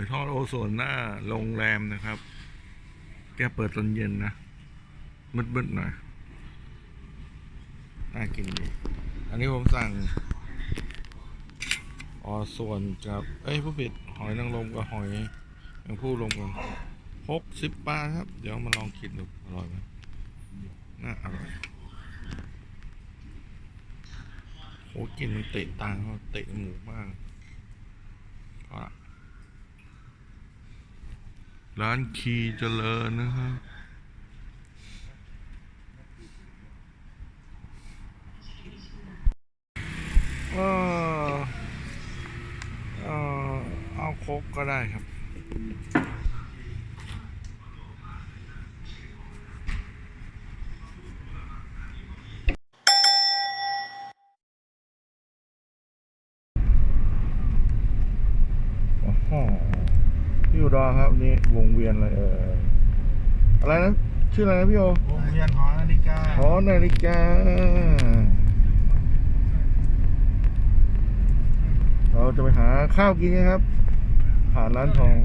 ยทอดโอโซนหน้าโรงแรมนะครับ แกเปิดตอนเย็นนะ มืดๆหน่อย น่ากินดี อันนี้ผมสั่งออส่วนกับเอ้ยผู้ผิดหอยนางรมกับหอยแมงผู้รวมกันหกสิบบาทครับ เดี๋ยวมาลองกินดูอร่อยไหมน่าอร่อยโหกินมันเตะตาเขาเตะหมูมากละ ร้านคีเจริญนะครับ เออเออเอาโคกก็ได้ครับโอ้โห พี่อุดรครับนี่วงเวียนเลยเอออะไรนะชื่ออะไรนะพี่โอวงเวียนหอนาฬิกาหอนาฬิกาเราจะไปหาข้าวกินกันครับ ผ่านร้านทอง